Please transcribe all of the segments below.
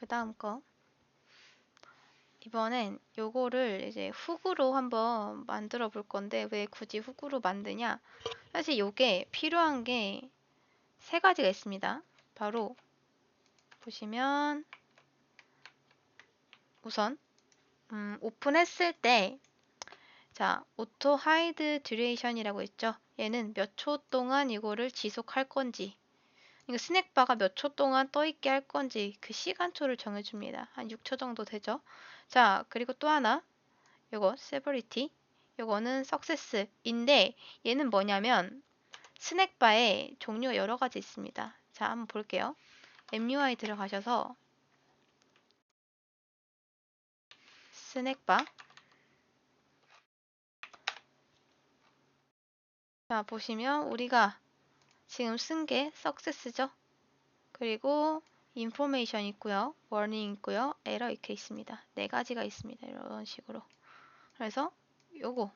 그 다음 거. 이번엔 요거를 이제 훅으로 한번 만들어 볼 건데 왜 굳이 훅으로 만드냐? 사실 요게 필요한 게 세 가지가 있습니다. 바로 보시면 우선 음, 오픈했을 때 자, 오토 하이드 듀레이션이라고 있죠. 얘는 몇 초 동안 이거를 지속할 건지 이거 스낵바가 몇 초 동안 떠 있게 할 건지 그 시간초를 정해줍니다. 한 6초 정도 되죠. 자, 그리고 또 하나 요거 severity 요거는 success인데 얘는 뭐냐면 스낵바에 종류가 여러 가지 있습니다. 자, 한번 볼게요. MUI 들어가셔서 스낵바 자, 보시면 우리가 지금 쓴 게 success죠. 그리고 information 있고요. warning 있고요. error 이렇게 있습니다. 네 가지가 있습니다. 이런 식으로. 그래서 요거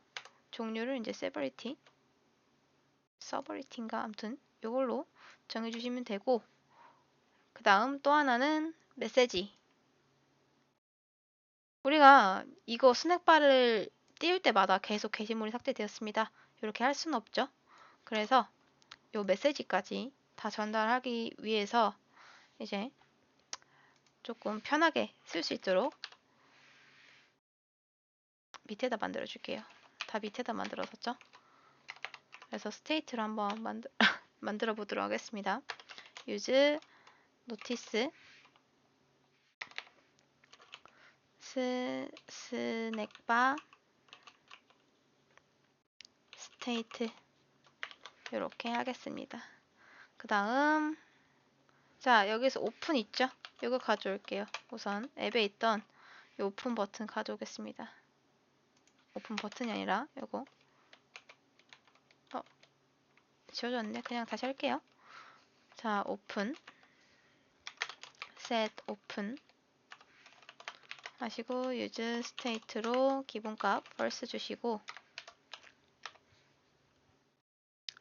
종류를 이제 severity 서버리티인가 아무튼 이걸로 정해주시면 되고 그 다음 또 하나는 메시지 우리가 이거 스낵바를 띄울 때마다 계속 게시물이 삭제되었습니다 이렇게 할 수는 없죠 그래서 이 메시지까지 다 전달하기 위해서 이제 조금 편하게 쓸 수 있도록 밑에다 만들어 줄게요. 다 밑에다 만들어뒀죠? 그래서 스테이트로 한번 만들, 만들어 보도록 하겠습니다. use notice 스, 스낵바 스테이트 이렇게 하겠습니다. 그 다음 자 여기서 오픈 있죠? 이거 가져올게요. 우선 앱에 있던 이 오픈 버튼 가져오겠습니다. 오픈 버튼이 아니라 이거 지워졌네. 그냥 다시 할게요. 자, 오픈. set 오픈. 하시고 use state로 기본값 first 주시고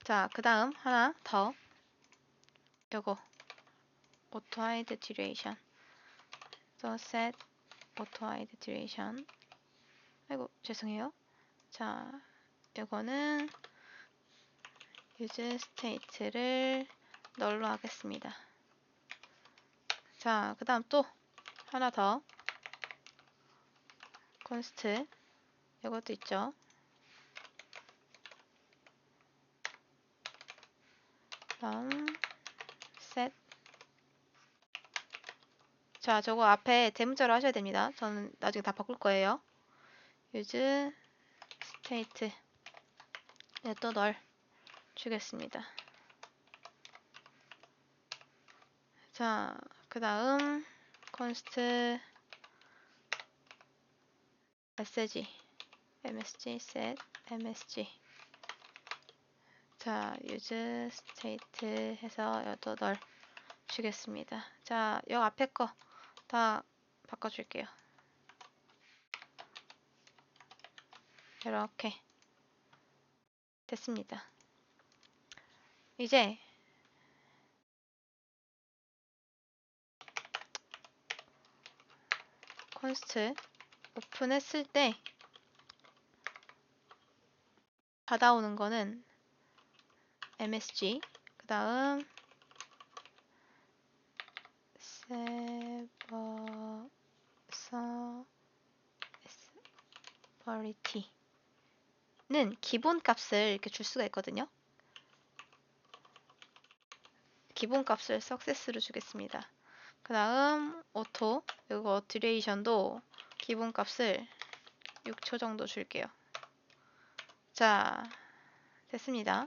자, 그 다음 하나 더 요거 hide duration 또 set hide duration 아이고 죄송해요 자 요거는 use state를 널로 하겠습니다. 자, 그 다음 또 하나 더 const 이것도 있죠. 다음 set 자, 저거 앞에 대문자로 하셔야 됩니다. 저는 나중에 다 바꿀 거예요. use state 네, 또 널. 주겠습니다. 자, 그 다음 const message msg set msg 자, use state 해서 여덟 널 주겠습니다. 자, 여 앞에 거 다 바꿔줄게요. 이렇게 됐습니다. 이제 컨스트 오픈했을 때 받아오는 거는 MSG 그 다음 세버 서버리티는 기본 값을 이렇게 줄 수가 있거든요. 기본 값을 석세스로 주겠습니다. 그 다음 오토 이거 듀레이션도 기본 값을 6초 정도 줄게요. 자 됐습니다.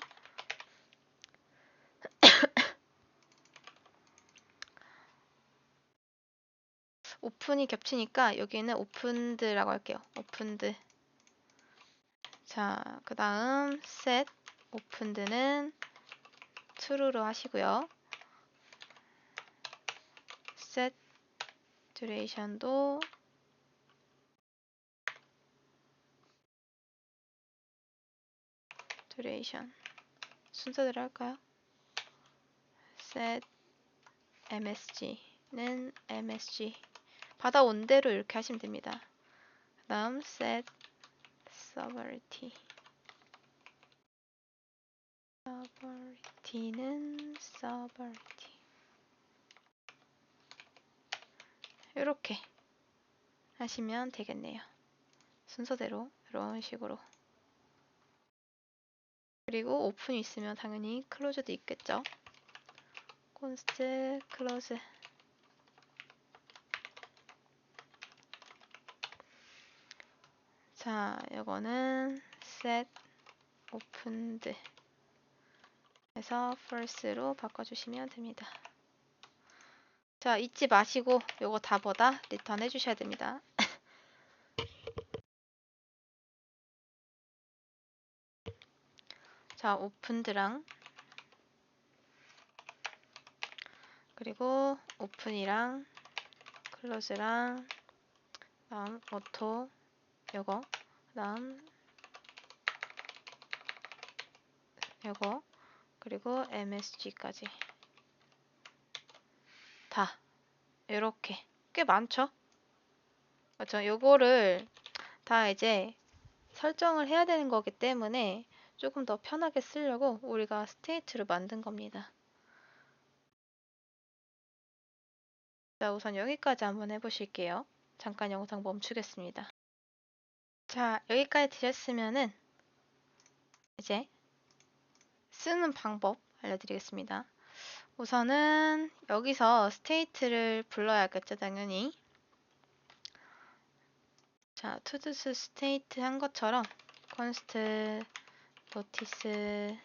오픈이 겹치니까 여기는 오픈드라고 할게요. 오픈드. 자, 그 다음 set 오픈드는 true로 하시고요. set duration도 duration 순서대로 할까요? set msg MSG 받아온 대로 이렇게 하시면 됩니다. 그 다음 set sovereignty sovereignty는 sovereignty 이렇게 하시면 되겠네요. 순서대로 이런 식으로 그리고 오픈이 있으면 당연히 클로즈도 있겠죠. const close 자, 이거는 set opened 해서 false로 바꿔주시면 됩니다. 자, 잊지 마시고 요거 다 보다 리턴 해주셔야 됩니다. 자, 오픈드랑 그리고 오픈이랑 클로즈랑 다음 오토 그 다음 요거 그리고 MSG까지 다 이렇게 꽤 많죠? 그렇죠? 요거를 다 이제 설정을 해야 되는 거기 때문에 조금 더 편하게 쓰려고 우리가 스테이트를 만든 겁니다. 자, 우선 여기까지 한번 해보실게요. 잠깐 영상 멈추겠습니다. 자, 여기까지 되셨으면은 이제 쓰는 방법 알려드리겠습니다. 우선은 여기서 스테이트를 불러야겠죠, 당연히. 자, 투두스 스테이트 한 것처럼 const notice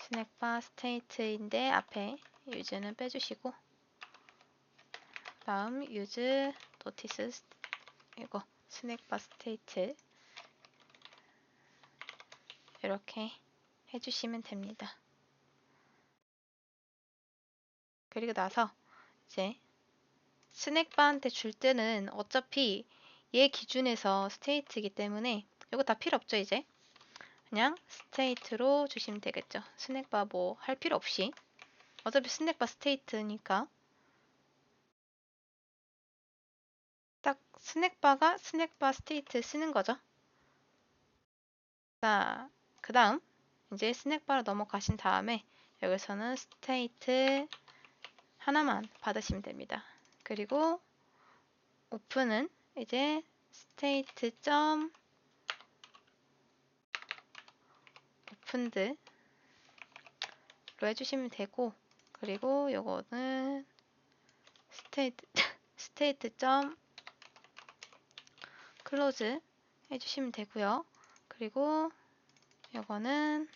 스낵바 스테이트인데 앞에 use는 빼주시고 다음 use notice 이거 스낵바 스테이트 이렇게 해주시면 됩니다. 그리고 나서 이제 스낵바한테 줄 때는 어차피 얘 기준에서 스테이트이기 때문에 이거 다 필요 없죠 이제? 그냥 스테이트로 주시면 되겠죠. 스낵바 뭐 할 필요 없이. 어차피 스낵바 스테이트니까 딱 스낵바가 스낵바 스테이트 쓰는 거죠. 자, 그 다음 이제 스낵바로 넘어가신 다음에 여기서는 스테이트 하나만 받으시면 됩니다. 그리고 오픈은 이제 스테이트 점 오픈드로 해주시면 되고 그리고 요거는 스테이트 스테이트 점 클로즈 해주시면 되고요. 그리고 이거는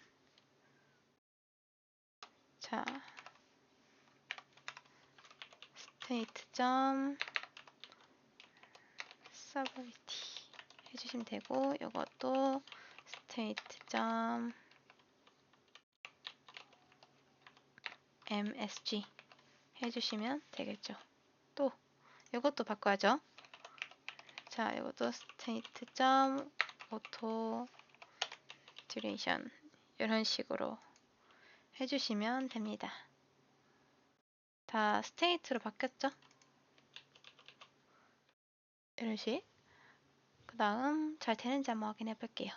자 스테이트 점 서브리티 해주시면 되고 이것도 스테이트 점 msg 해주시면 되겠죠. 또 이것도 바꿔야죠. 자, 이것도 state 점 auto duration 이런 식으로 해주시면 됩니다. 다 state로 바뀌었죠? 이런 식. 그 다음 잘 되는지 한번 확인해 볼게요.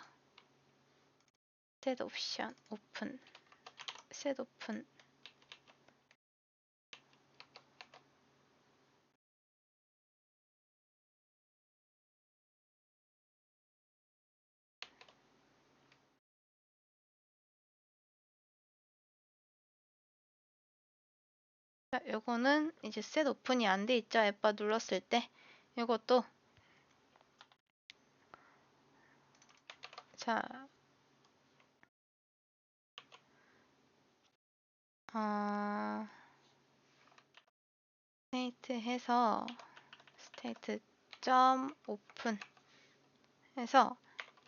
set option open set open 자, 요거는 이제 셋 오픈이 안 돼 있죠. 앱바 눌렀을 때. 요것도 자, 어, 스테이트 해서 스테이트 점 오픈 해서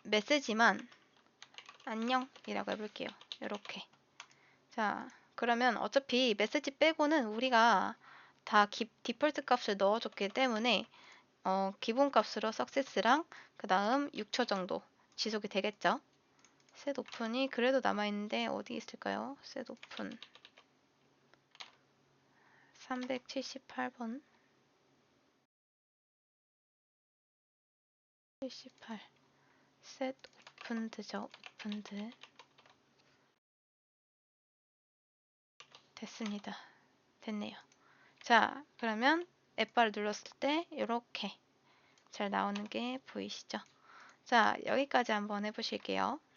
메시지만 안녕이라고 해볼게요. 이렇게. 자, 그러면 어차피 메시지 빼고는 우리가 다 기, 디폴트 값을 넣어줬기 때문에 어, 기본 값으로 석세스랑 그 다음 6초 정도 지속이 되겠죠. 셋 오픈이 그래도 남아있는데 어디 있을까요? 셋 오픈 378번 78셋 오픈드죠 오픈드 됐습니다. 됐네요. 자 그러면 F바를 눌렀을 때 이렇게 잘 나오는 게 보이시죠? 자 여기까지 한번 해보실게요